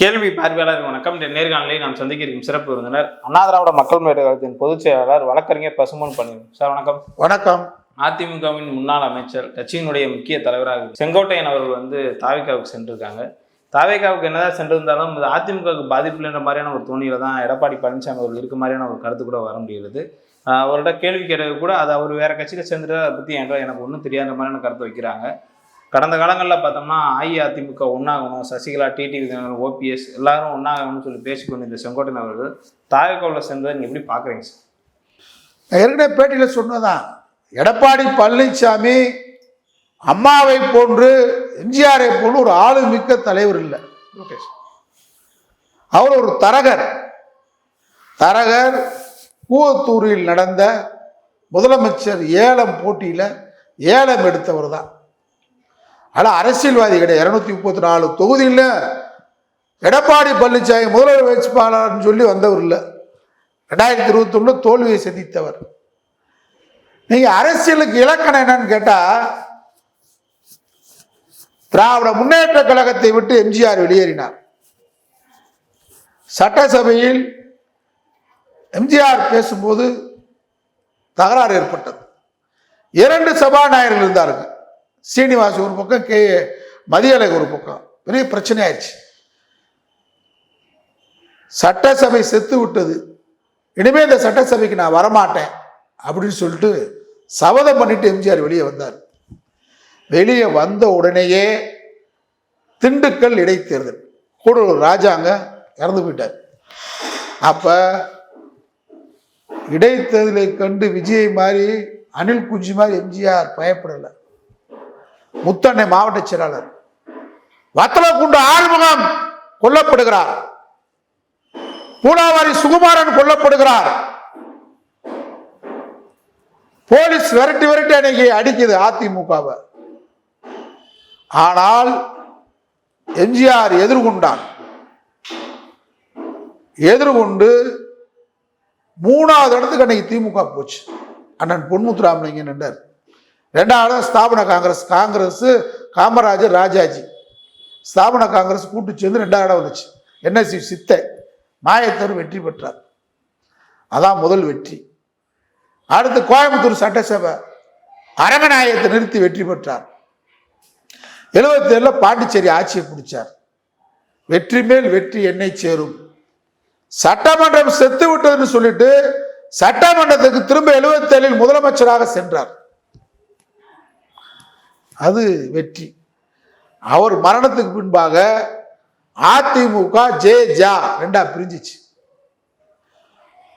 கேள்வி பார்வையாளர் வணக்கம். இந்த நேர்காணலில் நாம் சந்திக்க இருக்கும் சிறப்பு விருந்தினர் அண்ணா திராவிட மக்கள் முன்னேற்ற கழகத்தின் பொதுச் செயலாளர் வழக்கறிஞர் பசுமன் பன்னீர் சார் வணக்கம். வணக்கம். அதிமுகவின் முன்னாள் அமைச்சர் கட்சியினுடைய முக்கிய தலைவராக செங்கோட்டையன் அவர்கள் வந்து தாவிகாவுக்கு சென்றிருக்காங்க. தாவேகாவுக்கு என்னதான் சென்றிருந்தாலும் இது அதிமுகவுக்கு பாதிப்பு இல்லைன்ற மாதிரியான ஒரு தோணியில தான் எடப்பாடி பழனிசாமி அவர்கள் இருக்க மாதிரியான ஒரு கருத்து கூட வர முடிகிறது. ஆஹ் அவர்கிட்ட கேள்வி கேட்டது கூட அதை அவர் வேற கட்சியில சேர்ந்துட்டு அதை பற்றி என்கிட்ட எனக்கு ஒன்றும் தெரியாத மாதிரியான கருத்து வைக்கிறாங்க. கடந்த காலங்களில் பார்த்தோம்னா அஇஅதிமுக ஒன்றாகணும் சசிகலா டிடி விதினர் ஓபிஎஸ் எல்லாரும் ஒன்றாகணும்னு சொல்லி பேசிக்கொண்டு இந்த செங்கோட்டையன் அவர்கள் தாவேகாவில் சேர்ந்ததை நீங்கள் எப்படி பார்க்குறீங்க சார்? நான் ஏற்கனவே பேட்டியில் சொன்னதான் எடப்பாடி பழனிசாமி அம்மாவை போன்று எம்ஜிஆரை போன்று ஒரு ஆளுமிக்க தலைவர் இல்லை. அவர் ஒரு தரகர். தரகர் கூவத்தூரில் நடந்த முதலமைச்சர் ஏலம் போட்டியில் ஏலம் எடுத்தவர் தான் ஆனால் அரசியல்வாதி கிடையாது. இரநூத்தி முப்பத்தி நாலு தொகுதியில் எடப்பாடி பழனிசாமி முதல்வர் வேட்பாளர்னு சொல்லி வந்தவர் இல்லை ரெண்டாயிரத்தி இருபத்தொன்னு தோல்வியை சந்தித்தவர். நீங்கள் அரசியலுக்கு இலக்கணம் என்னன்னு கேட்டால் திராவிட முன்னேற்ற கழகத்தை விட்டு எம்ஜிஆர் வெளியேறினார். சட்டசபையில் எம்ஜிஆர் பேசும்போது தகராறு ஏற்பட்டது. இரண்டு சபாநாயகர்கள் இருந்தார்கள். சீனிவாஸ் ஒரு பக்கம் கே. மதியழகு ஒரு பக்கம். பெரிய பிரச்சனை ஆயிடுச்சு சட்டசபை செத்து விட்டது. இனிமேல் இந்த சட்டசபைக்கு நான் வரமாட்டேன் அப்படின்னு சொல்லிட்டு சபதம் பண்ணிட்டு எம்ஜிஆர் வெளியே வந்தார். வெளியே வந்த உடனேயே திண்டுக்கல் இடைத்தேர்தல். கூடலூர் ராஜாங்க இறந்து போயிட்டார். அப்ப இடைத்தேர்தலை கண்டு விஜய் மாதிரி அனில் குஞ்சி மாதிரி எம்ஜிஆர் பயப்படலை. முத்தண்ணை மாவட்ட செயலாளர். வத்தலக்குண்டு ஆறுமுகம் கொல்லப்படுகிறார். பூலாவாரி சுகுமாரன் கொல்லப்படுகிறார். போலீஸ் விரட்டி விரட்டி அன்னைக்கு அடிக்குது அதிமுகவை. ஆனால் எம்ஜிஆர் எதிர்கொண்டார். எதிர்கொண்டு மூணாவது இடத்துக்கு அன்னைக்கு திமுக போச்சு. அண்ணன் பொன்முத்துராமலிங்க நின்றார் ரெண்டாவது ஸ்தாபன காங்கிரஸ் காங்கிரஸ் காமராஜர் ராஜாஜி. ஸ்தாபன காங்கிரஸ் கூட்டு சேர்ந்து ரெண்டாவது இடம் வந்துச்சு. என்எஸ்சி சித்தை மாயத்தர் வெற்றி பெற்றார். அதான் முதல் வெற்றி. அடுத்து கோயம்புத்தூர் சட்டசபை அரங்கநாயகத்தை நிறுத்தி வெற்றி பெற்றார். எழுபத்தி ஏழில் பாண்டிச்சேரி ஆட்சியை பிடிச்சார். வெற்றி மேல் வெற்றி என்னை சேரும். சட்டமன்றம் செத்து விட்டதுன்னு சொல்லிட்டு சட்டமன்றத்துக்கு திரும்ப எழுபத்தேழில் முதலமைச்சராக சென்றார். அது வெற்றி. அவர் மரணத்துக்கு பின்பாக அதிமுக ஜே ஜா ரெண்டா பிரிஞ்சிச்சு.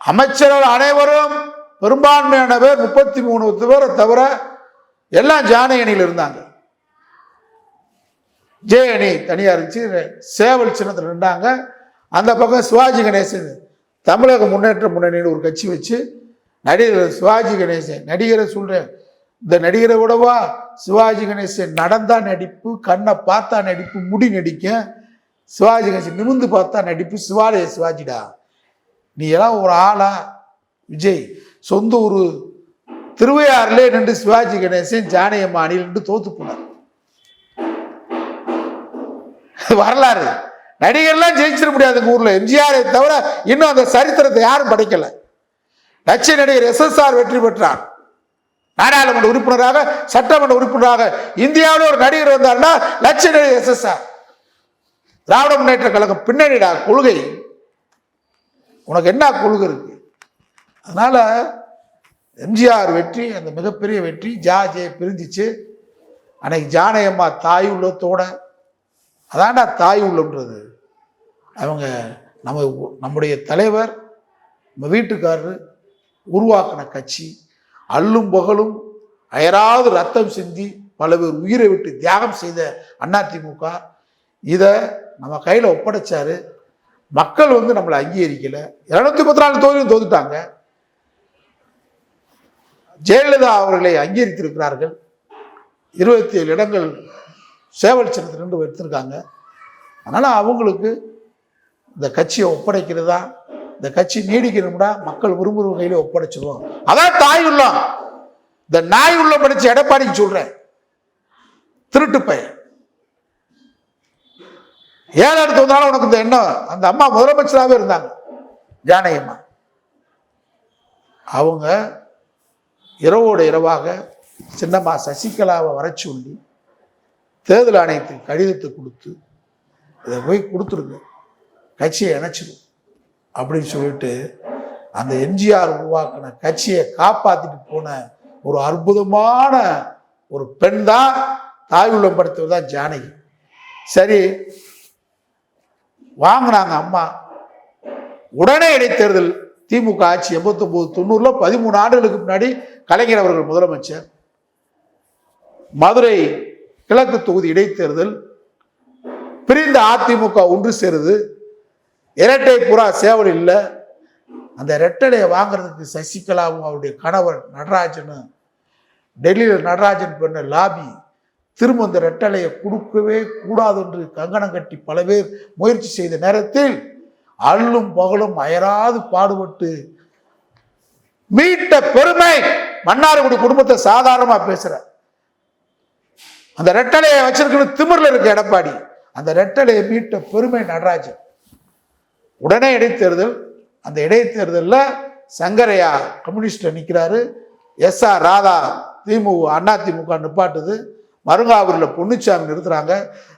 அமைச்சர்கள் அனைவரும் பெரும்பான்மையான பேர் முப்பத்தி மூணு பேரை தவிர எல்லாம் ஜானை அணியில் இருந்தாங்க. ஜே அணி தனியாக இருந்துச்சு சேவல் சின்னத்தில் நின்றாங்க அந்த பக்கம் சிவாஜி கணேசன் தமிழக முன்னேற்ற முன்னணின்னு ஒரு கட்சி வச்சு நடிகர் சிவாஜி கணேசன் நடிகரை சொல்கிறேன் இந்த நடிகரை விடவா சிவாஜி கணேசன் நடந்தா நடிப்பு கண்ணை பார்த்தா நடிப்பு முடி நடிக்க சிவாஜி கணேசன் நிமிந்து பார்த்தா நடிப்பு சிவாலய சிவாஜிடா. நீ எல்லாம் ஒரு ஆளா? விஜய் சொந்த ஒரு திருவையாறுலே நின்று சிவாஜி கணேசன் ஜானகியம்மா அணியில் நின்று தோத்து போனார். வரலாறு. நடிகர்லாம் ஜெயிச்சிட முடியாது எங்க ஊர்ல. எம்ஜிஆரை தவிர இன்னும் அந்த சரித்திரத்தை யாரும் படைக்கல. நச்சை நடிகர் எஸ்எஸ்ஆர் வெற்றி பெற்றார். நாடாளுமன்ற உறுப்பினராக சட்டமன்ற உறுப்பினராக இந்தியாவில் ஒரு நடிகர் வந்தார்னா லட்ச நடிகர் எஸ்எஸ்ஆர் திராவிட முன்னேற்ற கழகம் பின்னணிடா கொள்கை. உனக்கு என்ன கொள்கை இருக்கு? அதனால எம்ஜிஆர் வெற்றி அந்த மிகப்பெரிய வெற்றி ஜா ஜே பிரிஞ்சிச்சு. அன்னைக்கு ஜானகம்மா தாய் உள்ளத்தோட அதான்டா தாய் உள்ளம்ன்றது. அவங்க நம்ம நம்முடைய தலைவர் நம்ம வீட்டுக்காரர் உருவாக்கின கட்சி. அல்லும் பகலும் அயராது ரத்தம் சிந்தி பல பேர் உயிரை விட்டு தியாகம் செய்த அதிமுக இதை நம்ம கையில் ஒப்படைச்சாரு. மக்கள் வந்து நம்மளை அங்கீகரிக்கலை. இரநூத்தி முப்பத்தி நாலு தொகுதியும் தோத்துட்டாங்க. ஜெயலலிதா அவர்களை அங்கீகரித்திருக்கிறார்கள். இருபத்தி ஏழு இடங்கள் சேவல் சின்னத்திலிருந்து நின்று வைத்திருக்காங்க. அதனால் அவங்களுக்கு இந்த கட்சியை ஒப்படைக்கிறது தான் இந்த கட்சி நீடிக்கணும்னா மக்கள் விரும்புகிற வகையில ஒப்படைச்சிருவோம். அதான் தாய் உள்ளம் இந்த நாய் உள்ள படிச்சு எடப்பாடிக்கு சொல்றேன். திருட்டு பையன். ஏழை எடுத்து வந்தாலும் உனக்கு இந்த எண்ணம் அந்த அம்மா முதலமைச்சராகவே இருந்தாங்க. ஜானகி அம்மா அவங்க இரவோடு இரவாக சின்னம்மா சசிகலாவை வர சொல்லி தேர்தல் ஆணையத்துக்கு கடிதத்தை கொடுத்து இதை போய் கொடுத்துருங்க. கட்சியை இணைச்சிடும் அப்படின்னு சொல்லிட்டு அந்த எம்ஜிஆர் உருவாக்கின கட்சியை காப்பாத்திட்டு போன ஒரு அற்புதமான ஒரு பெண் தான் தாய் உள்ளம் படுத்தவர் தான் ஜானகி. சரி வாங்கினாங்க அம்மா. உடனே இடைத்தேர்தல் திமுக ஆட்சி எண்பத்தொம்போது தொண்ணூறில் பதிமூணு ஆண்டுகளுக்கு முன்னாடி கலைஞர் அவர்கள் முதலமைச்சர். மதுரை கிழக்கு தொகுதி இடைத்தேர்தல் பிரிந்த அதிமுக ஒன்று சேருது. இரட்டை புறா சேவல் இல்லை. அந்த ரெட்டலையை வாங்குறதுக்கு சசிகலாவும் அவருடைய கணவர் நடராஜனும் டெல்லியில் நடராஜன் பண்ண லாபி திரும்ப அந்த ரெட்டலையை கொடுக்கவே கூடாது என்று கங்கணம் கட்டி பல பேர் முயற்சி செய்த நேரத்தில் அல்லும் பகலும் அயராது பாடுபட்டு மீட்ட பெருமை மன்னார்குடி குடும்பத்தை சாதாரணமா பேசுற. அந்த ரெட்டலையை வச்சிருக்கணும் திமிரில் இருக்கு எடப்பாடி. அந்த ரெட்டலையை மீட்ட பெருமை நடராஜன். உடனே இடைத்தேர்தல் அந்த இடைத்தேர்தலில் சங்கரையா கம்யூனிஸ்டில் நிற்கிறாரு எஸ் ஆர் ராதா திமுக அண்ணா திமுக நிப்பாட்டுது. மருங்காவூரில் பொன்னுச்சாமி நிறுத்துறாங்க.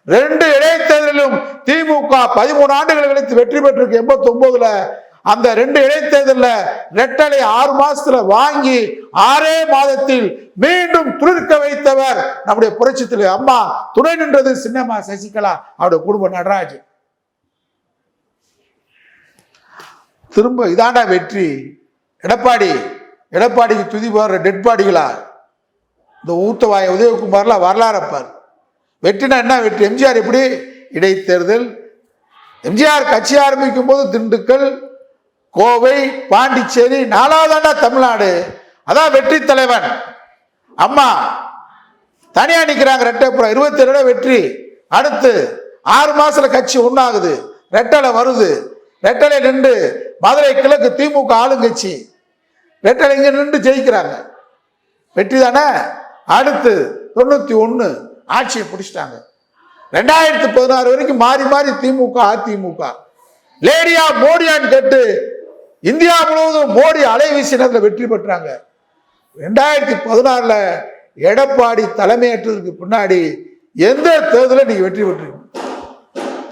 ரெண்டு இடைத்தேர்தலிலும் திமுக பதிமூணு ஆண்டுகள் கழித்து வெற்றி பெற்றிருக்கு எண்பத்தி ஒன்பதுல அந்த ரெண்டு இடைத்தேர்தலில் ரெட்டலை ஆறு மாசத்துல வாங்கி ஆறே மாதத்தில் மீண்டும் துளிர்க்க வைத்தவர் நம்முடைய புரட்சி தலைவர். அம்மா துணை நின்றது சின்னம்மா சசிகலா அவருடைய குடும்ப நடராஜ் திரும்ப இதாண்டா வெற்றி. எடப்பாடி எடப்பாடிக்கு துதி போடுற டெட் பாடிகளா இந்த ஊத்தவாய உதயகுமார்லாம் வரலாறப்பார் வெற்றினா என்ன வெற்றி? எம்ஜிஆர் எப்படி? இடைத்தேர்தல். எம்ஜிஆர் கட்சி ஆரம்பிக்கும் போது திண்டுக்கல் கோவை பாண்டிச்சேரி நாலாவதாண்டா தமிழ்நாடு. அதான் வெற்றி தலைவன். அம்மா தனியா நிற்கிறாங்க ரெட்டைப்புறம் இருபத்தி ஏழு வெற்றி. அடுத்து ஆறு மாசத்துல கட்சி ஒன்றாகுது ரெட்டலை வருது. ரெட்டலை நின்று மதுரை கிழக்கு திமுக ஆளுங்கட்சி. ரெட்டலை இங்க நின்று ஜெயிக்கிறாங்க. வெற்றி தானே? அடுத்து தொண்ணூத்தி ஒன்று ஆட்சியை பிடிச்சிட்டாங்க. ரெண்டாயிரத்தி பதினாறு வரைக்கும் மாறி மாறி திமுக அதிமுக. லேடியா மோடியான்னு கேட்டு இந்தியா முழுவதும் மோடி அலைவீசினதுல வெற்றி பெற்றாங்க. ரெண்டாயிரத்தி பதினாறுல எடப்பாடி தலைமையேற்றதுக்கு பின்னாடி எந்த தேர்தலில் நீங்க வெற்றி பெற்றீங்க.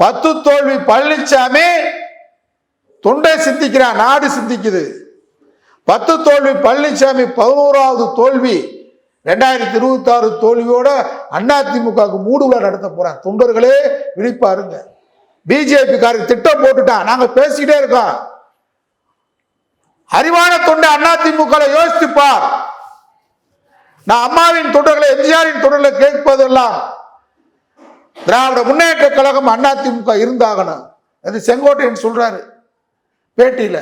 பத்து தோல்வி பழனிசாமி தொண்டை சிந்திக்கிறான் நாடு சிந்திக்குது. பத்து தோல்வி பழனிசாமி பதினோராவது தோல்வி ரெண்டாயிரத்தி இருபத்தி ஆறு தோல்வியோட அதிமுகவுக்கு மூடு நடத்த போறான் தொண்டர்களே விழிப்பாருங்க பிஜேபி திட்டம் போட்டுட்டான். நாங்க பேசிக்கிட்டே இருக்கோம். அறிவான தொண்டை அதிமுக யோசித்துப்பார். நான் அம்மாவின் தொண்டர்களை எம்ஜிஆரின் தொண்டர்களை கேட்பதெல்லாம் திராவிட முன்னேற்ற கழகம் அதிமுக இருந்தாகணும். அது செங்கோட்டையன் சொல்றாரு. பேட்டியில.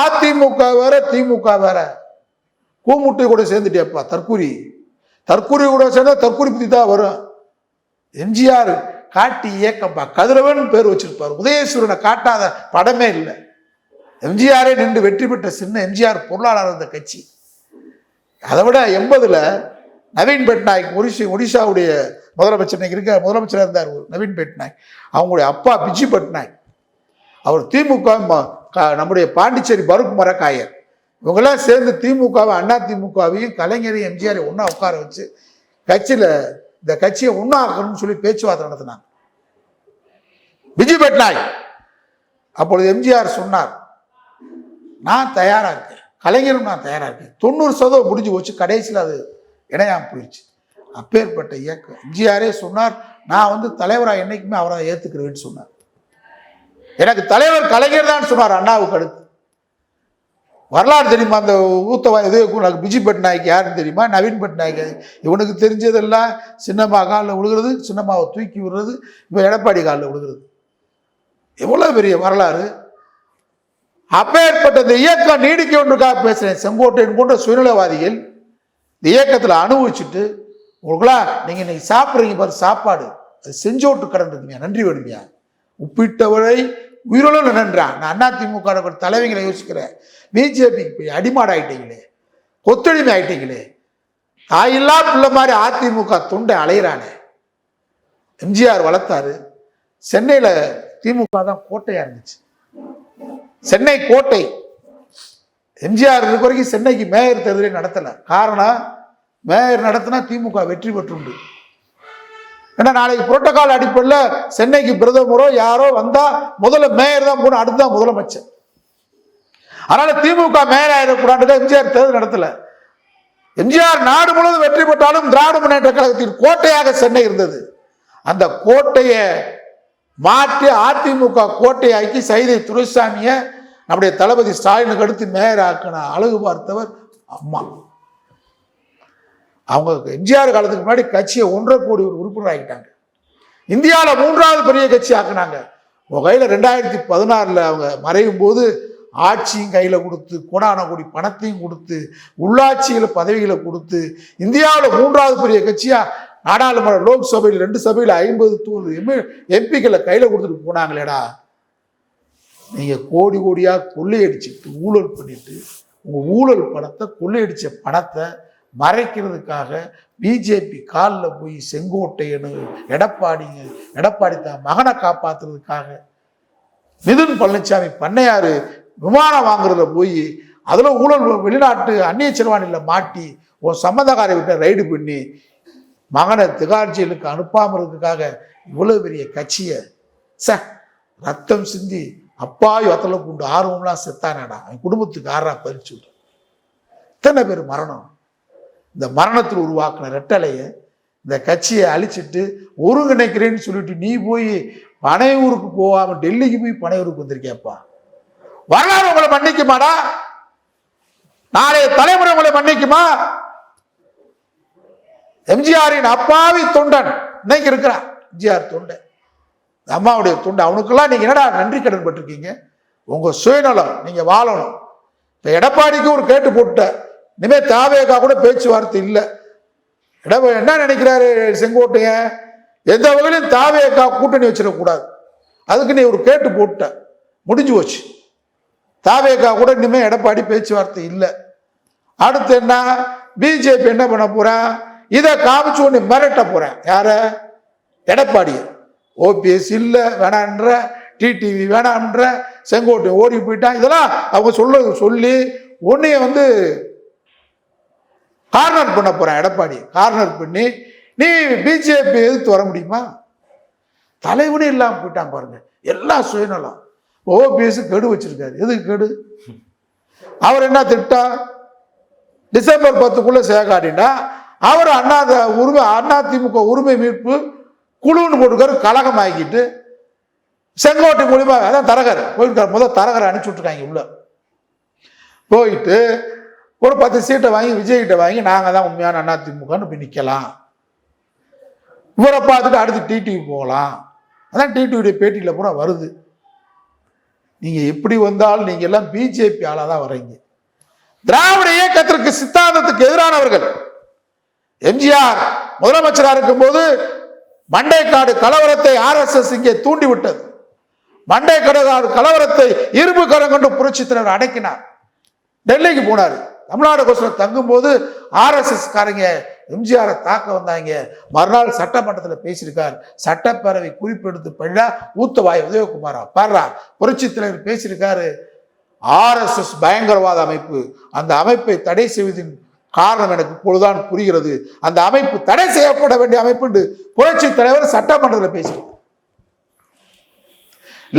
அதிமுக வேற திமுக வேற. கூமுட்டி கூட சேர்ந்துட்டேப்பா தற்கூரி. தற்கூரி கூட சேர்ந்தா தற்கூரி பத்தி தான் வரும். எம்ஜிஆர் காட்டி இயக்கம்பா கதிரவன் பேர் வச்சிருப்பார். உதயசூரனை காட்டாத படமே இல்லை. எம்ஜிஆரே நின்று வெற்றி பெற்ற சின்ன எம்ஜிஆர் பொருளாளர் இருந்த கட்சி. அதை விட எண்பதுல நவீன் பட்நாயக் ஒரிசா ஒடிசாவுடைய முதலமைச்சர் இருக்க முதலமைச்சராக இருந்தார் ஒரு நவீன் பட்நாயக். அவங்களுடைய அப்பா பிஜி பட்நாயக். அவர் திமுக ம- நம்முடைய பாண்டிச்சேரி பருப்பு மரக்காயர் இவங்கெல்லாம் சேர்ந்து திமுகவை அண்ணா திமுகவையும் கலைஞரையும் எம்ஜிஆரை ஒன்றா உட்கார வச்சு கட்சியில் இந்த கட்சியை ஒன்றாக்கணும்னு சொல்லி பேச்சுவார்த்தை நடத்தினாங்க. விஜய் பட்நாயக். அப்பொழுது எம்ஜிஆர் சொன்னார் நான் தயாராக இருக்கேன். கலைஞரும் நான் தயாராக இருக்கேன். தொண்ணூறு சதவீதம் முடிஞ்சு போச்சு. கடைசியில் அது இணையாம போயிடுச்சு அப்பேற்பட்ட இயக்கம். எம்ஜிஆரே சொன்னார் நான் வந்து தலைவராக என்றைக்குமே அவரை ஏற்றுக்கிறேன்னு சொன்னார். எனக்கு தலைவர் கலைஞர் தான் சொன்னார் அண்ணாவுக்கு அடுத்து. வரலாறு தெரியுமா? அந்த ஊத்தவா இது உனக்கு பிஜி பட்நாயக் யாருன்னு தெரியுமா? நவீன் பட்நாயக். இவனுக்கு தெரிஞ்சதெல்லாம் சின்னம்மா காலில் விழுகிறது சின்னம்மாவை தூக்கி விடுறது இப்போ எடப்பாடி காலில் விழுகிறது எவ்வளோ பெரிய வரலாறு. அப்பேற்பட்ட இந்த இயக்கம் நீடிக்க ஒன்றுக்காக பேசுகிறேன் செங்கோட்டையன் போன்ற சுயநலவாதிகள் இந்த இயக்கத்தில் அனுபவிச்சுட்டு உங்களுக்குலாம் நீங்கள் இன்னைக்கு சாப்பிட்றீங்க பாரு சாப்பாடு. அது செஞ்சோட்டு கடன் நன்றி வேணுமையா. உப்பிட்டவரை உயிரோடு நன்றான். நான் அதிமுக தலைவங்களை யோசிக்கிறேன். பிஜேபிக்கு போய் அடிமாட ஆயிட்டீங்களே கொத்தடிமை ஆயிட்டீங்களே தாயில்லா பிள்ளை மாதிரி அதிமுக தொண்டை அலையிறானே. எம்ஜிஆர் வளர்த்தாரு. சென்னையில் திமுக தான் கோட்டையா இருந்துச்சு. சென்னை கோட்டை. எம்ஜிஆர் இருக்க வரைக்கும் சென்னைக்கு மேயர் தேர்தலே நடத்தலை. காரணம் மேயர் நடத்தினா திமுக வெற்றி பெற்றுண்டு. ஏன்னா நாளைக்கு புரோட்டோகால் அடிப்படையில் சென்னைக்கு பிரதமரோ யாரோ வந்தா முதல்ல மேயர் தான் போகணும் அடுத்து தான் முதலமைச்சர். அதனால திமுக மேயர் ஆயிடக்கூடாது எம்ஜிஆர் தேர்தல் நடத்தல. எம்ஜிஆர் நாடு முழுவதும் வெற்றி பெற்றாலும் திராவிட முன்னேற்ற கழகத்தின் கோட்டையாக சென்னை இருந்தது. அந்த கோட்டையை மாற்றி அதிமுக கோட்டையாக்கி சைதை துரைசாமியை நம்முடைய தளபதி ஸ்டாலினுக்கு அடுத்து மேயர் ஆக்கின அழகு பார்த்தவர் அம்மா. அவங்க எம்ஜிஆர் காலத்துக்கு முன்னாடி கட்சியை ஒன்றரை கோடி ஒரு உறுப்பினர் ஆகிட்டாங்க இந்தியாவில் மூன்றாவது பெரிய கட்சி ஆக்குனாங்க. உங்கள் கையில் ரெண்டாயிரத்தி பதினாறில் அவங்க மறையும் போது ஆட்சியும் கையில் கொடுத்து கோடான கோடி பணத்தையும் கொடுத்து உள்ளாட்சியில் பதவிகளை கொடுத்து இந்தியாவில் மூன்றாவது பெரிய கட்சியாக நாடாளுமன்ற லோக்சபையில் ரெண்டு சபையில் ஐம்பது தூள் எம் எம்பிக்களை கையில் கொடுத்துட்டு போனாங்களேடா. நீங்கள் கோடி கோடியாக கொள்ளையடிச்சிட்டு ஊழல் பண்ணிட்டு உங்கள் ஊழல் பணத்தை கொள்ளையடித்த பணத்தை மறைக்கிறதுக்காக பிஜேபி காலில் போய் செங்கோட்டையனு எடப்பாடிங்க எடப்பாடி தான் மகனை காப்பாத்துறதுக்காக மிதுன் பழனிசாமி பண்ணையாரு விமானம் வாங்குறதுல போய் அதில் ஊழல் வெளிநாட்டு அந்நிய செலவாணியில் மாட்டி ஒரு சம்மந்தக்காரை விட்ட ரைடு பண்ணி மகனை திகார் ஜெயிலுக்கு அனுப்பாமல் இருக்கிறதுக்காக இவ்வளோ பெரிய கட்சியை ச ரத்தம் சிந்தி அப்பாவி வத்தலை கொண்டு ஆர்வம்லாம் செத்தானடா. அவன் குடும்பத்துக்கு ஆறா பறிச்சு விட்டு இத்தனை பேர் மரணம். இந்த மரணத்தில் உருவாக்கின ரெட்டலையை இந்த கட்சியை அழிச்சிட்டு ஒருங்கிணைக்கிறேன்னு சொல்லிட்டு நீ போய் பனையூருக்கு போகாம டெல்லிக்கு போய் பனையூருக்கு வந்திருக்கேப்பா வரலாறு உங்களை மன்னிக்குமாடா? நாளைய தலைமுறை உங்களை மன்னிக்குமா? எம்ஜிஆரின் அப்பாவி தொண்டன். இன்னைக்கு இருக்கிறான் எம்ஜிஆர் தொண்டன். அம்மாவுடைய தொண்டை அவனுக்கெல்லாம் நீங்க என்னடா நன்றி கடன் பட்டிருக்கீங்க? உங்க சுயநலம் நீங்க வாழணும். இப்ப எடப்பாடிக்கு ஒரு கேட்டு போட்ட இனிமே தாவேகா கூட பேச்சுவார்த்தை இல்லை. இடம் என்ன நினைக்கிறாரு செங்கோட்டைய? எந்த வகையிலும் தாவேக்கா கூட்டணி வச்சிடக்கூடாது. அதுக்கு நீ ஒரு கேட்டு போட்ட. முடிஞ்சு போச்சு. தாவேக்கா கூட இனிமேல் எடப்பாடி பேச்சுவார்த்தை இல்லை. அடுத்து என்ன? பிஜேபி என்ன பண்ண போறான் இதை காமிச்சு ஒன்று மிரட்ட போறேன் யார? எடப்பாடி ஓபிஎஸ் இல்லை வேணான்ற. டிடிவி வேணான்ற. செங்கோட்டை ஓடி போயிட்டான். இதெல்லாம் அவங்க சொல்றது சொல்லி உன்னைய வந்து கார்னர் பண்ண போறேன் எடப்பாடி. கார்னர் பண்ணி நீ பிஜேபி எதிர்த்து வர முடியுமா? தலைவனே இல்லாமல் போயிட்டான் பாருங்க. எல்லாம் சுயநலம். ஓபிஎஸ் கெடு வச்சிருக்காரு. எதுக்கு கெடு? அவர் என்ன திட்டா? டிசம்பர் பத்துக்குள்ள சேகாடினா அவர் அண்ணா த- உரிமை அண்ணா திமுக உரிமை மீட்பு குழுன்னு போட்டுக்காரு கழகம் ஆக்கிட்டு செங்கோட்டை மூலியமாக அதான் தரகர் போயிருக்காரு முதல் தரகரை அனுப்பிச்சு விட்ருக்காங்க உள்ள போயிட்டு ஒரு பத்து சீட்டை வாங்கி விஜய்கிட்ட வாங்கி நாங்கள் தான் உண்மையான அண்ணா திமுகன்னு போய் நிற்கலாம் இவரை பார்த்துட்டு அடுத்து டிடிவி போகலாம். அதான் டிடிவியுடைய பேட்டியில் பூரா வருது. நீங்கள் எப்படி வந்தாலும் நீங்கள் எல்லாம் பிஜேபி ஆளாக தான் வர்றீங்க. திராவிட இயக்கத்திற்கு சித்தாந்தத்துக்கு எதிரானவர்கள். எம்ஜிஆர் முதலமைச்சராக இருக்கும்போது மண்டைக்காடு கலவரத்தை ஆர்எஸ்எஸ் இங்கே தூண்டிவிட்டது. விட்டது கலவரத்தை இரும்பு கரம் கொண்டு அடக்கினார். டெல்லிக்கு போனார். தமிழ்நாடு கோசரம் தங்கும்போது ஆர்எஸ்எஸ் காரங்க எம்ஜிஆரை தாக்க வந்தாங்க. மறுநாள் சட்டமன்றத்தில் பேசியிருக்கார். சட்டப்பேரவை குறிப்பெடுத்து பண்ணா ஊத்தவாய் உதயகுமாரா பாடுறா புரட்சி தலைவர் பேசியிருக்காரு. ஆர்எஸ்எஸ் பயங்கரவாத அமைப்பு. அந்த அமைப்பை தடை செய்வதின் காரணம் எனக்கு இப்பொழுதுதான் புரிகிறது. அந்த அமைப்பு தடை செய்யப்பட வேண்டிய அமைப்பு என்று புரட்சி தலைவர் சட்டமன்றத்தில் பேசியிருக்கார்.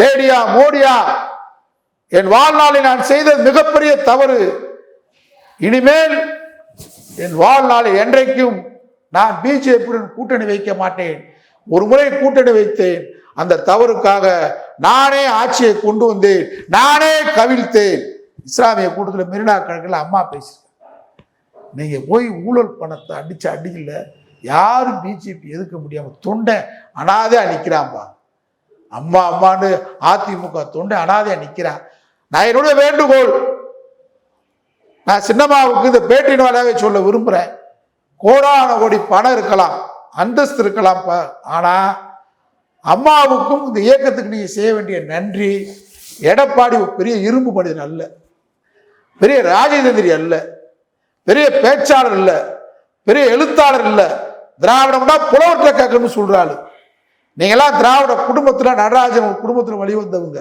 லேடியா மோடியா என் வாழ்நாளில் நான் செய்த மிகப்பெரிய தவறு. இனிமேல் என் வாழ்நாள் என்றைக்கும் நான் பிஜேபியுடன் கூட்டணி வைக்க மாட்டேன். ஒரு முறை கூட்டணி வைத்தேன். அந்த தவறுக்காக நானே ஆட்சியை கொண்டு வந்தேன். நானே கவிழ்த்தேன். இஸ்லாமிய கூட்டத்தில் மெரினா கழகில் அம்மா பேசியிருக்கேன் நீங்கள் போய் ஊழல் பணத்தை அடிச்ச அடியில் யாரும் பிஜேபி எதுக்க முடியாமல் தொண்டை அனாதையாக நிற்கிறான்பா அம்மா அம்மான்னு அதிமுக தொண்டை அனாதையா நிற்கிறான் நான் என்னுடைய வேண்டுகோள் நான் சின்னம்மாவுக்கு இந்த பேட்டின் வாயிலாகவே சொல்ல விரும்புகிறேன் கோடான கோடி பணம் இருக்கலாம் அந்தஸ்து இருக்கலாம் ப- ஆனால் அம்மாவுக்கும் இந்த இயக்கத்துக்கு நீங்கள் செய்ய வேண்டிய நன்றி எடப்பாடி ஒரு பெரிய இரும்பு மனிதன் அல்ல. பெரிய ராஜதந்திரி அல்ல. பெரிய பேச்சாளர் இல்லை பெரிய எழுத்தாளர் இல்லை திராவிடம்னா புலவற்ற கேட்கணும்னு சொல்கிறாள் நீங்களாம் திராவிட குடும்பத்தில் நடராஜன் குடும்பத்தில் வழி வழிவந்தவங்க.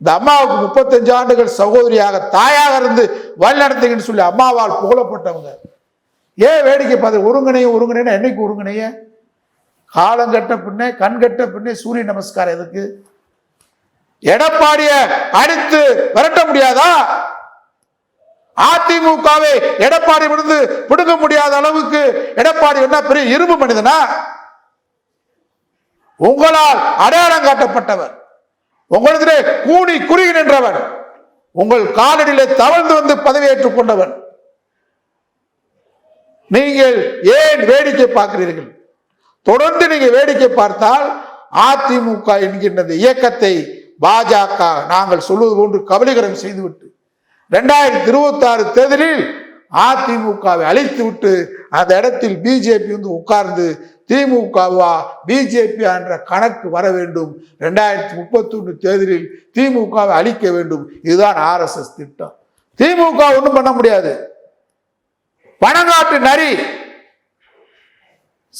இந்த அம்மாவுக்கு முப்பத்தஞ்சு ஆண்டுகள் சகோதரியாக தாயாக இருந்து வழிநடத்துங்கன்னு சொல்லி அம்மாவால் புகழப்பட்டவங்க. ஏன் வேடிக்கை பார்த்து ஒருங்கிணையும் ஒருங்கிணைன்னு என்னைக்கு ஒருங்கிணைய? காலங்கட்ட பின்னே கண்கட்ட பின்னே சூரிய நமஸ்காரம் எதுக்கு? எடப்பாடிய அடித்து விரட்ட முடியாதா? அதிமுகவை எடப்பாடி விழுந்து பிடுங்க முடியாத அளவுக்கு எடப்பாடி என்ன பெரிய இரும்பு மனிதனா? உங்களால் அடையாளம் காட்டப்பட்டவர். உங்களிடத்திலே கூடி குறுகி நின்றவன். உங்கள் காலடியிலே தவழ்ந்து வந்து பதவியேற்றுக் கொண்டவன். நீங்கள் ஏன் வேடிக்கை பார்க்கிறீர்கள்? தொடர்ந்து நீங்க வேடிக்கை பார்த்தால் அதிமுக என்கின்ற இந்த இயக்கத்தை பாஜக நாங்கள் சொல்வது போன்று கபலீகரம் செய்துவிட்டு ரெண்டாயிரத்தி இருபத்தி ஆறு தேர்தலில் அதிமுகவை அழித்து விட்டு அந்த இடத்தில் பிஜேபி வந்து உட்கார்ந்து திமுகவா பிஜேபி என்ற கணக்கு வர வேண்டும். ரெண்டாயிரத்தி முப்பத்தொன்று தேர்தலில் திமுகவை அழிக்க வேண்டும். இதுதான் ஆர்எஸ்எஸ் திட்டம். திமுக ஒன்றும் பண்ண முடியாது. பணங்காட்டு நரி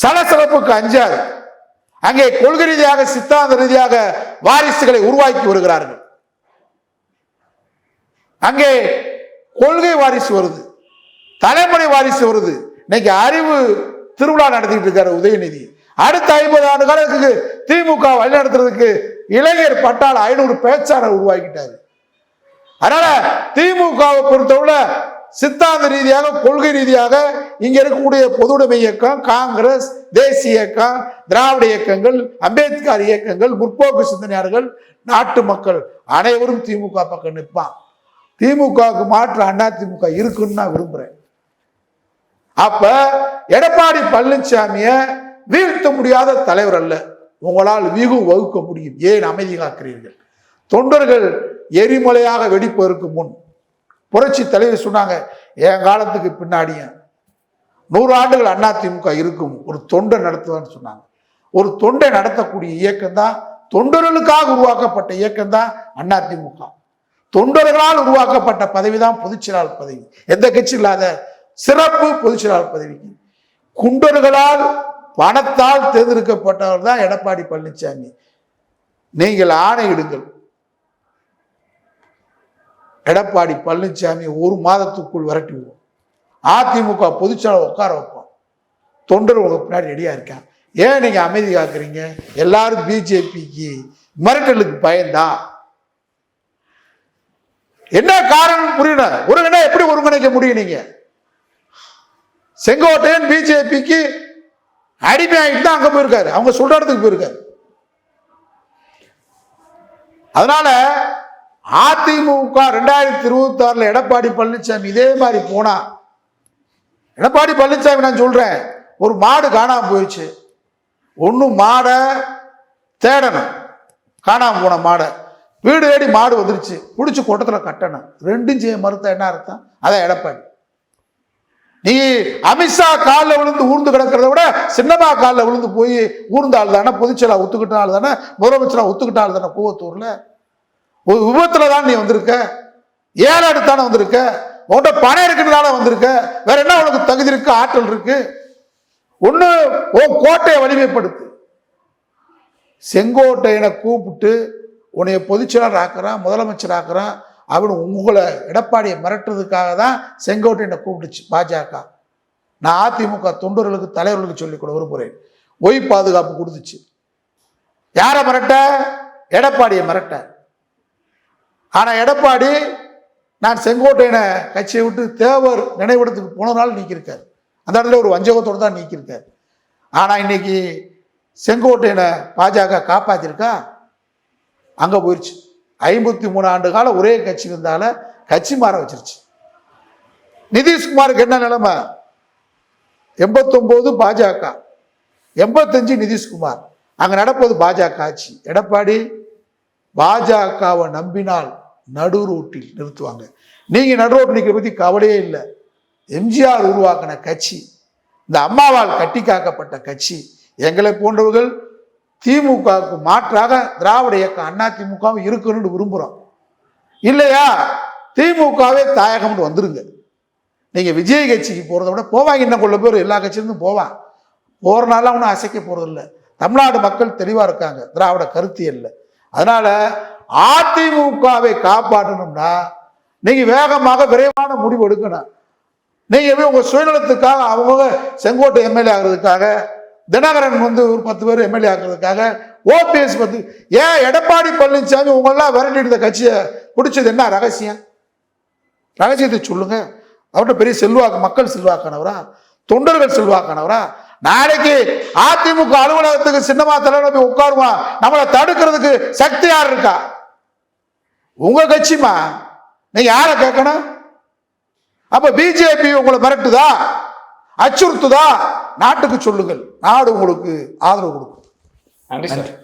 சலசலப்புக்கு அஞ்சாது அங்கே கொள்கை ரீதியாக சித்தாந்த ரீதியாக வாரிசுகளை உருவாக்கி வருகிறார்கள். அங்கே கொள்கை வாரிசு வருது. தலைமுறை வாரிசு வருது. இன்னைக்கு அறிவு திருவிழா நடத்திட்டு இருக்காரு உதயநிதி. அடுத்த ஐம்பது ஆண்டு காலத்துக்கு திமுக வழிநடத்துறதுக்கு இளைஞர் பட்டாள ஐநூறு பேச்சாளர் உருவாக்கிட்டாரு. அதனால திமுகவை பொறுத்தவரை சித்தாந்த ரீதியாக கொள்கை ரீதியாக இங்க இருக்கக்கூடிய பொதுவுடைமை இயக்கம் காங்கிரஸ் தேசிய இயக்கம் திராவிட இயக்கங்கள் அம்பேத்கர் இயக்கங்கள் முற்போக்கு சிந்தனையாளர்கள் நாட்டு மக்கள் அனைவரும் திமுக பக்கம் நிற்பான் திமுகவுக்கு மாற்று அண்ணா திமுக இருக்குன்னு நான் விரும்புறேன். அப்ப எடப்பாடி பழனிசாமிய வீழ்த்த முடியாத தலைவர் அல்ல. உங்களால் வீகு வகுக்க முடியும். ஏன் அமைதி காக்கிறீர்கள்? தொண்டர்கள் எரிமலையாக வெடிப்பதற்கு முன் புரட்சி தலைவர் சொன்னாங்க என் காலத்துக்கு பின்னாடியும் நூறு ஆண்டுகள் அதிமுக இருக்கும். ஒரு தொண்டை நடத்துவான்னு சொன்னாங்க. ஒரு தொண்டை நடத்தக்கூடிய இயக்கம் தான் தொண்டர்களுக்காக உருவாக்கப்பட்ட இயக்கம் தான் அதிமுக தொண்டர்களால் உருவாக்கப்பட்ட பதவி தான் பொதுச்செயலாளர் பதவி. எந்த கட்சி இல்லாத சிறப்பு பொதுச்செயலாளர் பதவிக்கு குண்டர்களால் பணத்தால் தேர்ந்தெடுக்கப்பட்டவர் தான் எடப்பாடி பழனிசாமி நீங்கள் ஆணையிடுங்கள் எடப்பாடி பழனிசாமி ஒரு மாதத்துக்குள் விரட்டிவிடுவோம் அதிமுக பொதுச்செயலாளர் உட்கார வைப்போம். தொண்டர் உங்க பின்னாடி ரெடியாக இருக்கான். ஏன் நீங்கள் அமைதி காக்குறீங்க? எல்லாரும் பிஜேபிக்கு மிரட்டலுக்கு பயந்தா? என்ன காரணம் புரியல. ஒருங்கிணை எப்படி ஒருங்கிணைக்க முடியும் நீங்கள் செங்கோட்டையன் பிஜேபிக்கு அடிமையாயிட்டு தான் அங்க போயிருக்காரு. அவங்க சொல்ற இடத்துக்கு போயிருக்காரு. அதனால அதிமுக ரெண்டாயிரத்தி இருபத்தி ஆறுல எடப்பாடி பழனிசாமி இதே மாதிரி போனா எடப்பாடி பழனிசாமி நான் சொல்றேன் ஒரு மாடு காணாம போயிடுச்சு. ஒன்று மாடை தேடணும். காணாம போன மாடை. வீடு தேடி மாடு வந்துருச்சு. பிடிச்சி கொட்டத்தில் கட்டணும். ரெண்டும் செய்ய மறுத்த என்ன அர்த்தம்? அதான் எடப்பாடி. நீ அமித்ஷா காலில் விழுந்து ஊர்ந்து கிடக்கிறத விட சின்னமா காலில் விழுந்து போய் ஊர்ந்த தானே பொதுச்செயலாக ஒத்துக்கிட்ட தானே முதலமைச்சரா ஒத்துக்கிட்டாள் தானே கூவத்தூரில்? ஒரு விபத்தில் தான் நீ வந்திருக்க. ஏழை எடுத்தானே வந்திருக்க. உன்கிட்ட பணம் இருக்கிறதுனால வந்திருக்க. வேற என்ன உனக்கு தகுதி இருக்கு ஆற்றல் இருக்கு? ஒன்று உன் கோட்டையை வலிமைப்படுத்து. செங்கோட்டையனை கூப்பிட்டு உன்னைய பொதுச்செயலாளர் ஆக்குறான் முதலமைச்சர் ஆக்குறான். அவனு உங்களை எடப்பாடியை மிரட்டுறதுக்காக தான் செங்கோட்டையனை கூப்பிட்டுச்சு பாஜக. நான் அதிமுக தொண்டர்களுக்கு தலைவர்களுக்கு சொல்லிக் கொள்ள விரும்புகிறேன் ஒய் பாதுகாப்பு கொடுத்துச்சு. யாரை மிரட்ட? எடப்பாடியை மிரட்ட. ஆனால் எடப்பாடி நான் செங்கோட்டையனை கட்சியை விட்டு தேவர் நினைவிடத்துக்கு போனதுனால நீக்கியிருக்கார். அந்த இடத்துல ஒரு வஞ்சகத்தோடு தான் நீக்கியிருக்காரு. ஆனால் இன்னைக்கு செங்கோட்டையனை பாஜக காப்பாற்றிருக்கா அங்கே போயிடுச்சு ஐம்பத்தி மூணு ஆண்டு காலம் ஒரே கட்சி இருந்தால கட்சி மாற வச்சிருச்சு. நிதிஷ்குமாருக்கு என்ன நிலைமை? எண்பத்தொம்போது பாஜக எண்பத்தஞ்சு நிதிஷ்குமார். அங்கே நடப்பது பாஜக ஆட்சி. எடப்பாடி பாஜகவை நம்பினால் நடு ரோட்டில் நிறுத்துவாங்க. நீங்கள் நடு ரோட்டில் நிற்கிற பற்றி கவலையே இல்லை. எம்ஜிஆர் உருவாக்கின கட்சி இந்த அம்மாவால் கட்டி காக்கப்பட்ட கட்சி எங்களை போன்றவர்கள் திமுகவுக்கு மாற்றாக திராவிட இயக்கம் அண்ணா திமுகவும் இருக்கணும்னு விரும்புகிறோம் இல்லையா? திமுகவே தாயகம்னு வந்துருங்க. நீங்கள் விஜய் கட்சிக்கு போகிறத விட போவாங்க. இன்னும் கொள்ள பேர் எல்லா கட்சியிலிருந்தும் போவான் போகிறனால ஒன்றும் அசைக்க போகிறதில்ல தமிழ்நாடு மக்கள் தெளிவாக இருக்காங்க. திராவிட கருத்து இல்லை. அதனால் அதிமுகவை காப்பாற்றணும்னா நீங்கள் வேகமாக விரைவான முடிவு எடுக்கணும். நீங்கள் போய் உங்கள் சுயநலத்துக்காக அவங்க செங்கோட்டை எம்எல்ஏ ஆகிறதுக்காக தினகரன் வந்து ஒரு பத்து பேர் எம்எல்ஏ ஆகிறதுக்காக ஓபிஎஸ் பத்து ஏன் எடப்பாடி பழனிசாமி உங்களெல்லாம் விரட்டிட்டு கட்சியை பிடிச்சது என்ன ரகசியம்? ரகசியத்தை சொல்லுங்க. அவர்கிட்ட பெரிய செல்வாக்கு மக்கள் செல்வாக்கானவரா? தொண்டர்கள் செல்வாக்கானவரா? நாளைக்கு அதிமுக அலுவலகத்துக்கு சின்னமா தலைவர் போய் உட்காருவான் நம்மளை தடுக்கிறதுக்கு சக்தி யார் இருக்கா? உங்க கட்சிமா நீங்க யாரை கேட்கணும்? அப்ப பிஜேபி உங்களை மிரட்டுதா? அச்சுறுத்துதா? நாட்டுக்கு சொல்லுங்கள். நாடு உங்களுக்கு ஆதரவு கொடுக்கும். நன்றி சார்.